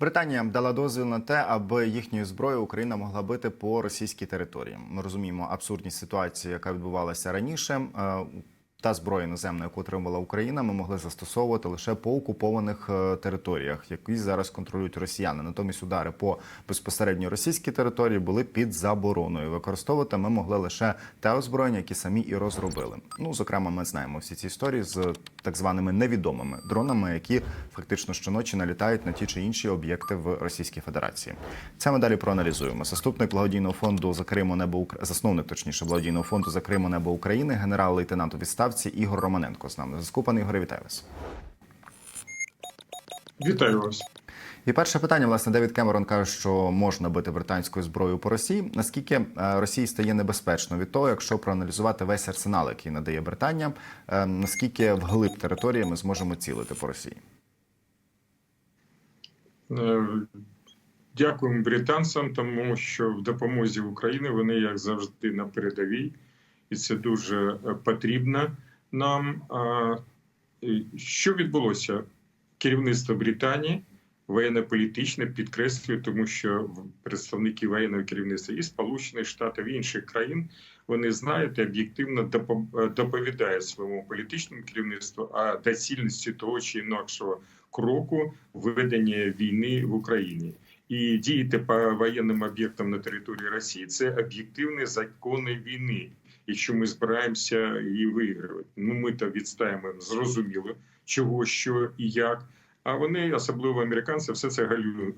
Британія дала дозвіл на те, аби їхньою зброєю Україна могла бити по російській території. Ми розуміємо абсурдність ситуації, яка відбувалася раніше. Та зброя іноземна, яку отримала Україна, ми могли застосовувати лише по окупованих е, територіях, які зараз контролюють росіяни. Натомість удари по безпосередньо російській території були під забороною. Використовувати ми могли лише те озброєння, які самі і розробили. Ну зокрема, ми знаємо всі ці історії з так званими невідомими дронами, які фактично щоночі налітають на ті чи інші об'єкти в Російській Федерації. Це ми далі проаналізуємо. Заступник благодійного фонду за Криму небо засновник, точніше, благодійного фонду за Криму небо України, генерал-лейтенант у відставці Ігор Романенко з нами. Зв'язку, пане Ігоре, вітаю вас. Вітаю вас. І перше питання, власне, Девід Кемерон каже, що можна бити британською зброєю по Росії. Наскільки е, Росії стає небезпечно від того, якщо проаналізувати весь арсенал, який надає Британія, е, наскільки вглиб території ми зможемо цілити по Росії? Е, Дякуємо британцям, тому що в допомозі України вони, як завжди, на передовій, і це дуже е, потрібно нам. Що відбулося? Керівництво Британії воєнно-політичне підкреслює, тому що представники воєнного керівництва і Сполучених Штатів і інших країн вони знають і об'єктивно е, доповідають своєму політичному керівництву о доцільності того чи інакшого кроку ведення війни в Україні. І діяти по воєнним об'єктам на території Росії це об'єктивні закони війни. Якщо ми збираємося її вигравати, ну ми то відстаємо зрозуміло, чого, що і як. А вони, особливо американці, все це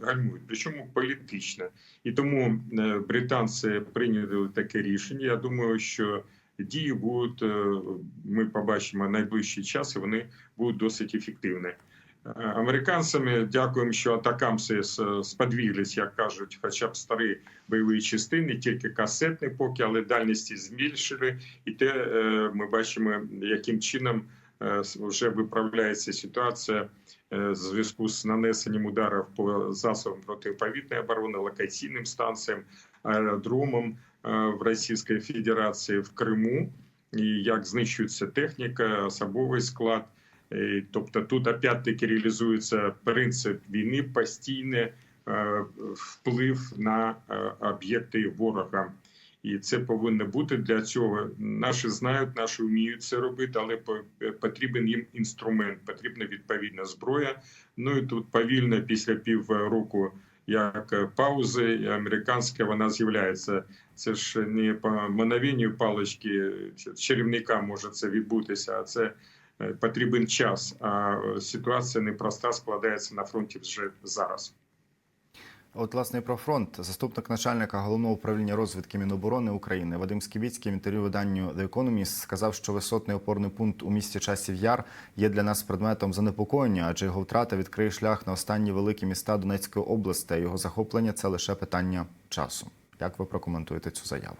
гальмують, причому політично. І тому е, британці прийняли таке рішення. Я думаю, що дії будуть, е, ми побачимо найближчий час, і вони будуть досить ефективні. Е, Американцями дякуємо, що атакамси сподвіглись, як кажуть, хоча б старі бойові частини, тільки касетні поки, але дальності збільшили. І те е, ми бачимо, яким чином е, вже виправляється ситуація в зв'язку з нанесенням ударів по засобам протиповітряної оборони, локаційним станціям, аеродромам в Російській Федерації в Криму, і як знищується техніка, особовий склад. Е, Тобто тут опять-таки реалізується принцип війни, постійний е, вплив на е, об'єкти ворога. І це повинно бути для цього. Наші знають, наші вміють це робити, але по- потрібен їм інструмент, потрібна відповідна зброя. Ну і тут повільно, після півроку, як паузи, американська вона з'являється. Це ж не по мановенню палички чарівника може це відбутися, а це потрібен час. А е, ситуація непроста складається на фронті вже зараз. От, власне, про фронт. Заступник начальника головного управління розвідки Міноборони України Вадим Сківіцький в інтерв'ю виданню The Economist сказав, що висотний опорний пункт у місті Часів Яр є для нас предметом занепокоєння, адже його втрата відкриє шлях на останні великі міста Донецької області. Його захоплення це лише питання часу. Як ви прокоментуєте цю заяву?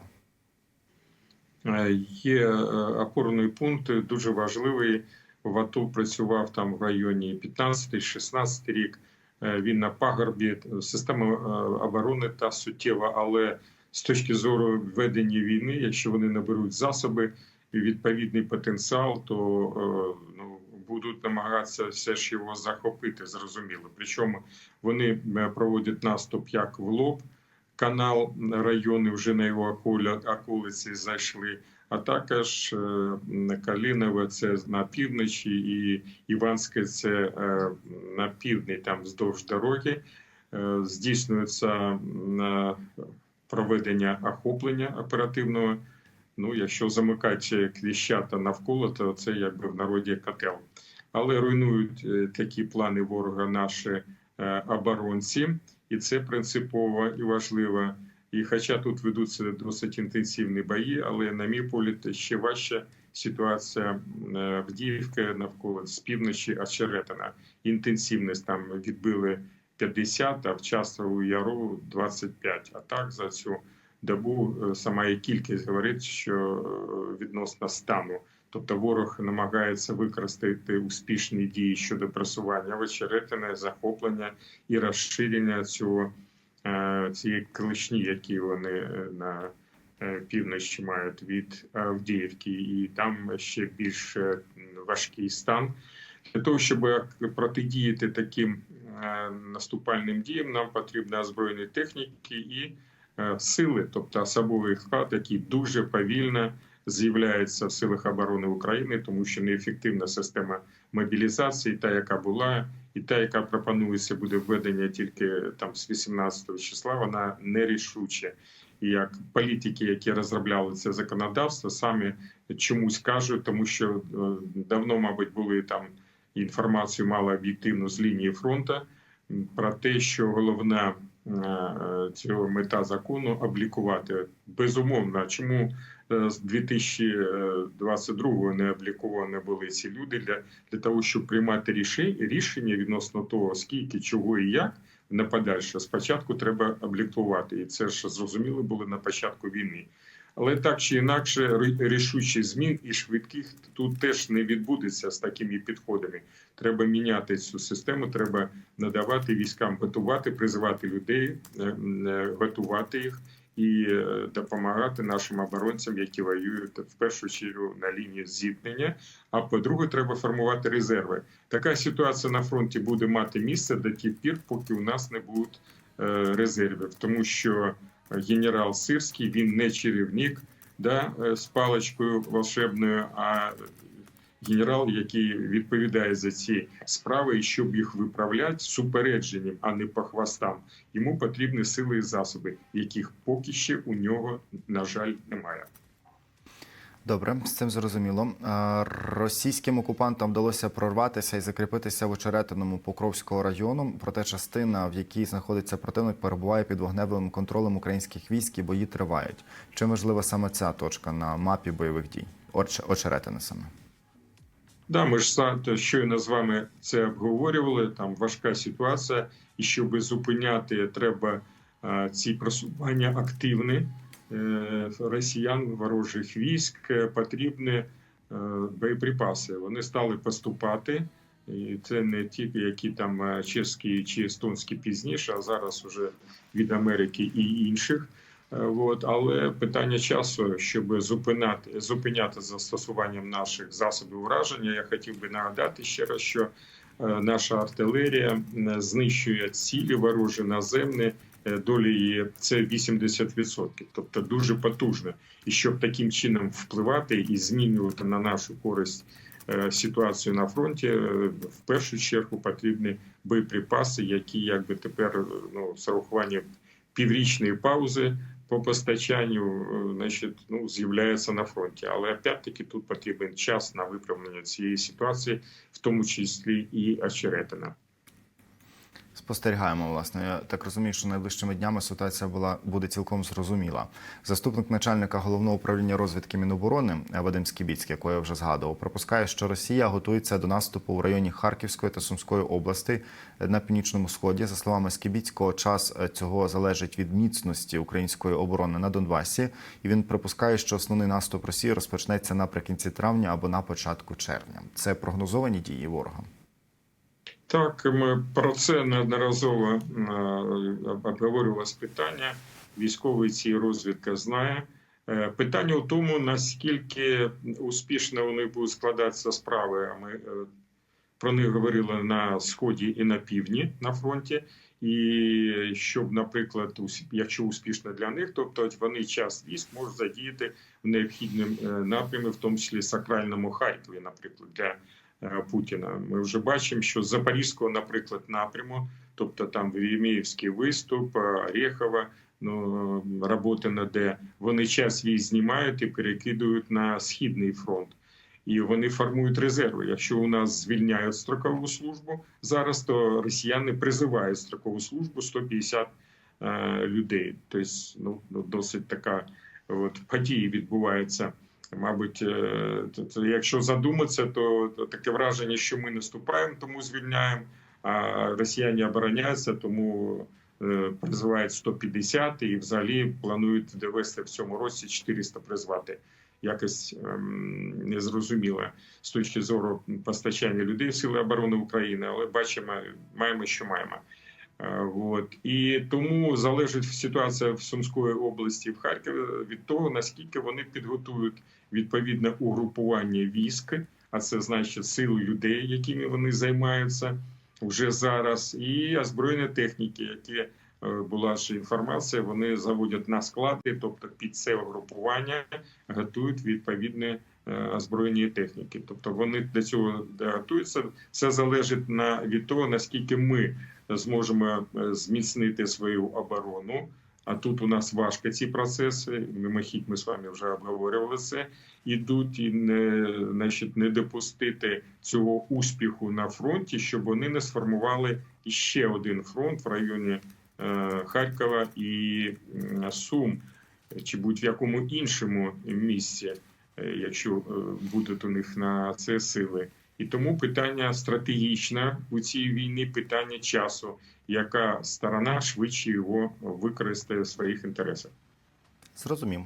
Е, Є е, опорний пункт, дуже важливий. В АТО працював там в районі 15-16 рік. Е, Він на пагорбі. Система е, оборони та суттєва, але з точки зору ведення війни, якщо вони наберуть засоби і відповідний потенціал, то е, ну, будуть намагатися все ж його захопити. Зрозуміло. Причому вони е, проводять наступ як в лоб канал райони вже на його околиці зайшли. А також е, Калінове це на півночі, і Іванське це е, на півдні, там вздовж дороги. Е, Здійснюється проведення охоплення оперативного. Ну, якщо замикати кліщата навколо, то це якби в народі котел. Але руйнують такі плани ворога наші оборонці і це принципово і важливо. І хоча тут ведуться досить інтенсивні бої, але на мій погляд ще важча ситуація в Діївці навколо з півночі Очеретина. Інтенсивність там відбили 50, а в Часову Яру 25. А так за цю добу е, сама і кількість говорить, що е, відносно стану. Тобто ворог намагається використати успішні дії щодо просування в очеретине, захоплення і розширення цього е, цієї клешні, які вони е, на е, півночі мають від Авдіївки, і там ще більш важкий стан. Для того, щоб протидіяти таким наступальним діям, нам потрібно озброєні техніки і сили, тобто особовий склад, який дуже повільно з'являється в силах оборони України, тому що неефективна система мобілізації, та яка була, і та, яка пропонується, буде введення тільки там з 18 числа, вона нерішуча. І як політики, які розробляли це законодавство, самі чомусь кажуть, тому що е, давно, мабуть, були там інформацію мало об'єктивну з лінії фронту про те, що головна цього мета закону облікувати. Безумовно, чому е, з 2022 не обліковані були ці люди для, для того, щоб приймати рішення, рішення відносно того, скільки, чого і як на подальше. Спочатку треба облікувати, і це ж зрозуміло було на початку війни. Але так чи інакше, рішучих змін і швидких тут теж не відбудеться з такими підходами. Треба міняти цю систему, треба надавати військам готувати, призивати людей, е, е, готувати їх і е, допомагати нашим оборонцям, які воюють в першу чергу на лінії зіткнення. А по-друге, треба формувати резерви. Така ситуація на фронті буде мати місце до тих пір, поки у нас не будуть резервів, тому що генерал Сирський він не чарівник да, е, з паличкою волшебною, а генерал, який відповідає за ці справи, і щоб їх виправляти з упередженням, а не по хвостам. Йому потрібні сили і засоби, яких поки ще у нього, на жаль, немає. Добре, з цим зрозуміло. Російським окупантам вдалося прорватися і закріпитися в очеретиному Покровського району. Проте частина, в якій знаходиться противник, перебуває під вогневим контролем українських військ і бої тривають. Чи важлива саме ця точка на мапі бойових дій? Оч- Очеретини саме. Да, ми ж щойно з вами це обговорювали. Там важка ситуація, і щоб зупиняти, треба ці просування активні росіян, ворожих військ, е, потрібні е, боєприпаси. Вони стали поступати. І це не тільки які там е, чеські чи естонські пізніше, а зараз уже від Америки і інших. Е, От, але питання часу, щоб зупиняти, зупиняти застосуванням наших засобів ураження, я хотів би нагадати ще раз, що е, наша артилерія е, знищує цілі ворожі наземні. Е, Долі її це 80%, тобто дуже потужно. І щоб таким чином впливати і змінювати на нашу користь е, ситуацію на фронті, е, в першу чергу потрібні боєприпаси, які якби тепер ну, з урахуванням піврічної паузи по постачанню, значить, ну, з'являється на фронті. Але опять-таки тут потрібен час на виправлення цієї ситуації, в тому числі і очеретина. Спостерігаємо, власне. Я так розумію, що найближчими днями ситуація була буде цілком зрозуміла. Заступник начальника головного управління розвідки Міноборони Вадим Скібіцький, якого я вже згадував, припускає, що Росія готується до наступу у районі Харківської та Сумської областей на північному сході. За словами Скібіцького, час е, цього залежить від міцності української оборони на Донбасі, і він припускає, що основний наступ Росії розпочнеться наприкінці травня або на початку червня. Це прогнозовані дії ворога. Так, ми про це неодноразово е, обговорювалось питання. Військовий ці розвідка знає. Е, Питання у тому, наскільки успішно вони будуть складатися справи. Ми е, про них говорили на сході і на півдні на фронті. І щоб, наприклад, якщо успішно для них, тобто вони час військ можуть задіяти в необхідному напрямі, в тому числі сакральному Харкові, наприклад, для Путіна. Ми вже бачимо, що з Запорізького, наприклад, напряму, тобто там Вєміївський виступ, е, Орєхова, ну роботи на де вони час військ знімають і перекидують на східний фронт. І вони формують резерви. Якщо у нас звільняють строкову службу зараз, то росіяни призивають строкову службу 150 е, людей. Тобто, ну ну, досить така от події відбуваються. Мабуть, е, якщо задуматися, то, то таке враження, що ми наступаємо, тому звільняємо. А росіяни обороняються, тому е, призивають 150 і взагалі планують довести в цьому році 400 призвати. Якось ем, незрозуміло з точки зору постачання людей в Сили оборони України, але бачимо, маємо, що маємо. Е, От і тому залежить ситуація в Сумської області в Харкові від того наскільки вони підготують відповідне угрупування військ, а це значить сили людей, якими вони займаються. вже зараз, і озброєння техніки, які е, була ж інформація, вони заводять на склади, тобто під це угрупування готують відповідні е, озброєння техніки. Тобто вони до цього готуються. Це залежить на від того, наскільки ми зможемо е, зміцнити свою оборону. А тут у нас важко ці процеси. Мимохідь ми з вами вже обговорювали це. Ідуть і не, значить, не допустити цього успіху на фронті, щоб вони не сформували ще один фронт в районі е, Харкова і Сум, чи будь-в якому іншому місці, якщо е, будуть у них на це сили. І тому питання стратегічне у цій війні, питання часу, яка сторона швидше його використає в своїх інтересах. Зрозумів.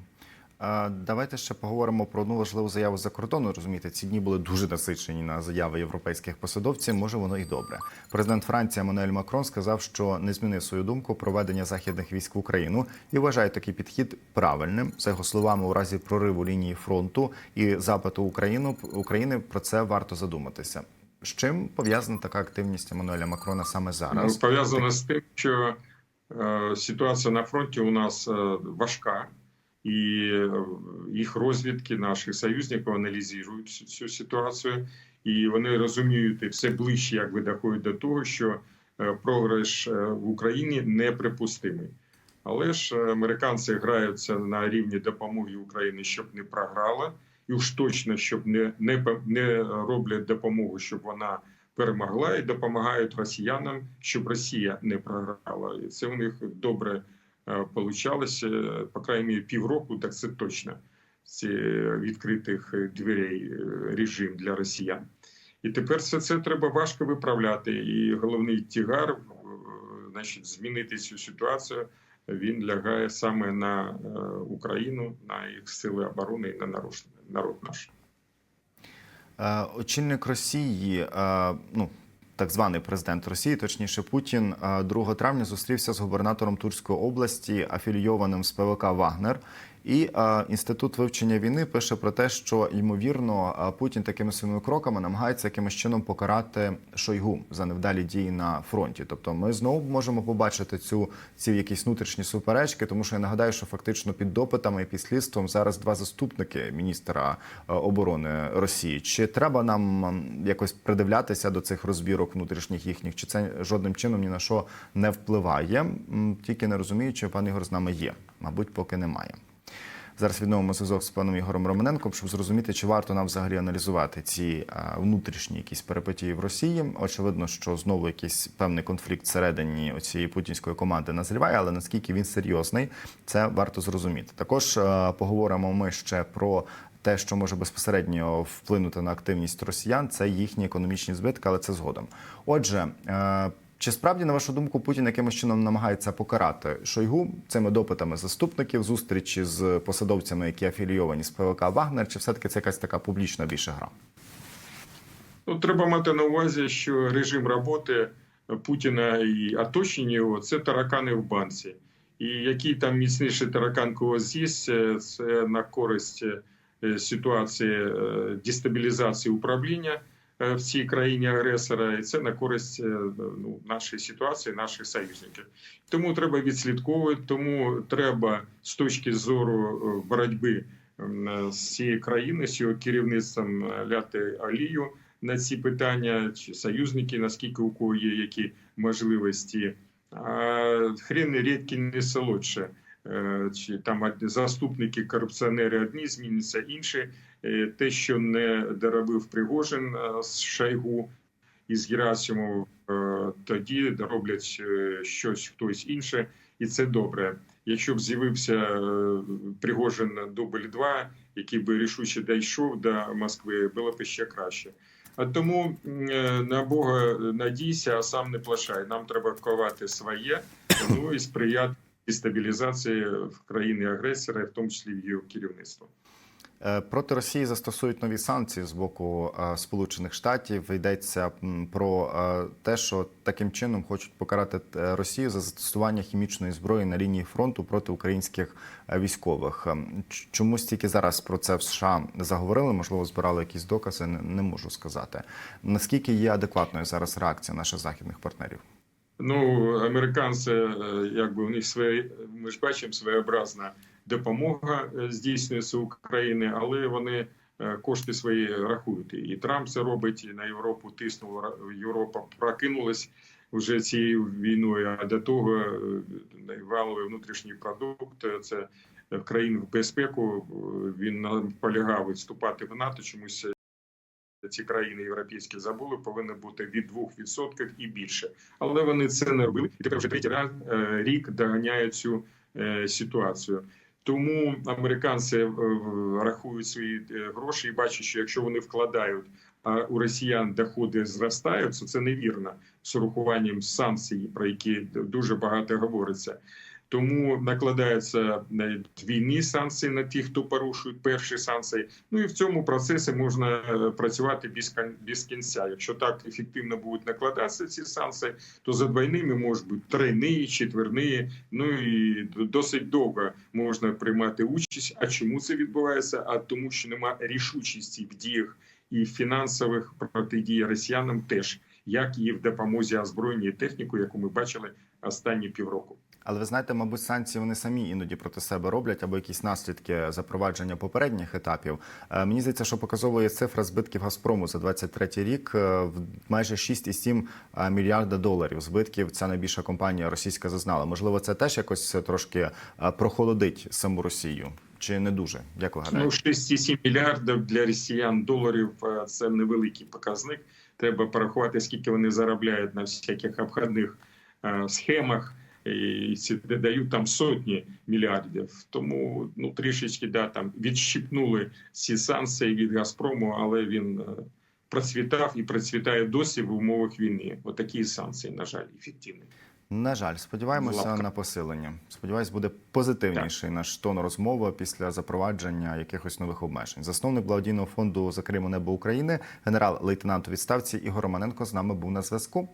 Давайте ще поговоримо про одну важливу заяву за кордону. Розумієте, ці дні були дуже насичені на заяви європейських посадовців. Може, воно і добре. Президент Франції Еммануель Макрон сказав, що не змінив свою думку про ведення західних військ в Україну і вважає такий підхід правильним. За його словами, у разі прориву лінії фронту і запиту Україну України про це варто задуматися. З чим пов'язана така активність Еммануеля Макрона саме зараз? Ну, пов'язано з тим, що е, ситуація на фронті у нас е, важка, і е, їх розвідки наших союзників аналізують цю- ситуацію, і вони розуміють і все ближче, якби доходять до того, що е, програш е, в Україні неприпустимий. Але ж американці граються на рівні допомоги Україні, щоб не програла, і уж точно, щоб не, не, не роблять допомогу, щоб вона перемогла і допомагають росіянам, щоб Росія не програла. І це у них добре получалося, по крайній мірі, півроку, так це точно. Ці відкритих дверей е, режим для росіян. І тепер все це треба важко виправляти. І головний тягар, е, значить, змінити цю ситуацію. Він лягає саме на е, Україну, на їх сили оборони і на народ, наш. Е, Очільник Росії, е, ну так званий президент Росії, точніше Путін, е, 2 травня зустрівся з губернатором Турської області, афілійованим з ПВК Вагнер. І е, інститут вивчення війни пише про те, що ймовірно Путін такими своїми кроками намагається якимось чином покарати Шойгу за невдалі дії на фронті. Тобто, ми знову можемо побачити цю ці якісь внутрішні суперечки, тому що я нагадаю, що фактично під допитами і під слідством зараз два заступники міністра оборони Росії. Чи треба нам якось придивлятися до цих розбірок внутрішніх їхніх, чи це жодним чином ні на що не впливає? Тільки не розумію, чи пан Ігор з нами є. Мабуть, поки немає. Зараз відновимо зв'язок з паном Ігорем Романенком, щоб зрозуміти, чи варто нам взагалі аналізувати ці внутрішні якісь перипетії в Росії. Очевидно, що знову якийсь певний конфлікт всередині цієї путінської команди назріває, але наскільки він серйозний, це варто зрозуміти. Також поговоримо ми ще про. Те, що може безпосередньо вплинути на активність росіян, це їхні економічні збитки, але це згодом. Отже, чи справді, на вашу думку, Путін якимось чином намагається покарати Шойгу цими допитами заступників, зустрічі з посадовцями, які афілійовані з ПВК Вагнер, чи все-таки це якась така публічна більше гра? Ну, треба мати на увазі, що режим роботи Путіна і оточення його це таракани в банці. І який там міцніший таракан кого з'їсть, е, це на користь е, ситуації е, дестабілізації управління в цій країні агресора, і це на користь е, ну, нашої ситуації, наших союзників. Тому треба відслідковувати, тому треба з точки зору е, боротьби з цією країною, з його керівництвом е, ляти олію на ці питання, чи союзники, наскільки у кого є які можливості. А хрен рідкі не солодше. Е, Чи там заступники корупціонери одні зміняться інші. Е, Те, що не доробив Пригожин е, з Шойгу і з Герасимов, е, тоді роблять е, щось хтось інше, і це добре. Якщо б з'явився Пригожин дубль 2, який би рішуче дійшов до Москви, було б ще краще. А тому на Бога надійся, а сам не плашай. Нам треба ковати своє, ну і сприяти стабілізації в країни агресора, в тому числі в його керівництво. Е, Проти Росії застосують нові санкції з боку е, Сполучених Штатів. Йдеться про е, те, що таким чином хочуть покарати Росію за застосування хімічної зброї на лінії фронту проти українських військових. Ем, ч- Чомусь тільки зараз про це в США заговорили, можливо, збирали якісь докази. Не, можу сказати. Наскільки є адекватною зараз реакція наших західних партнерів? Ну, американці, якби у них свої, ми ж бачимо, своєобразна допомога е, здійснюється Україні, але вони е, кошти свої рахують. І Трамп це робить, і на Європу тиснув. Європа прокинулась вже цією війною. А до того е, валовий внутрішній продукт це країн в безпеку. Він наполягав вступати в НАТО. Чомусь ці країни європейські забули, повинно бути від 2% і більше. Але вони це не робили. І тепер вже третій рік доганяє цю ситуацію. Тому американці е, рахують свої е, гроші і бачать, що якщо вони вкладають, а у росіян доходи зростають, це невірно з урахуванням санкцій, про які дуже багато говориться. Тому накладаються е, двійні санкції на тих, хто порушує перші санкції. Ну і в цьому процесі можна е, працювати без кін- без кінця. Якщо так ефективно будуть накладатися ці санкції, то за двойними можуть бути тройні, четверні. Ну і досить довго можна приймати участь. А чому це відбувається? А тому, що немає рішучості в діях і фінансових протидії росіянам, теж як і в допомозі озброєння і техніку, яку ми бачили останні півроку. Але ви знаєте, мабуть, санкції вони самі іноді проти себе роблять або якісь наслідки запровадження попередніх етапів. Е, Мені здається, що показовує цифра збитків Газпрому за 23 рік е, в майже 6,7 мільярда доларів. Збитків ця найбільша компанія російська зазнала. Можливо, це теж якось трошки е, прохолодить саму Росію. Чи не дуже? Як ви Ну, гадаєте? 6,7 мільярдів для росіян доларів е, це невеликий показник. Треба порахувати, скільки вони заробляють на всяких обходних е, схемах. І ці дають там сотні мільярдів. Тому ну трішечки да там відщипнули ці санкції від Газпрому, але він е, процвітав і процвітає досі в умовах війни. Отакі санкції, на жаль, ефективні. На жаль, сподіваємося Лапка. на посилення. Сподіваюсь, буде позитивніший наш тон розмови після запровадження якихось нових обмежень. Засновник благодійного фонду за Криму Небо України, генерал-лейтенант у відставці Ігор Романенко з нами був на зв'язку.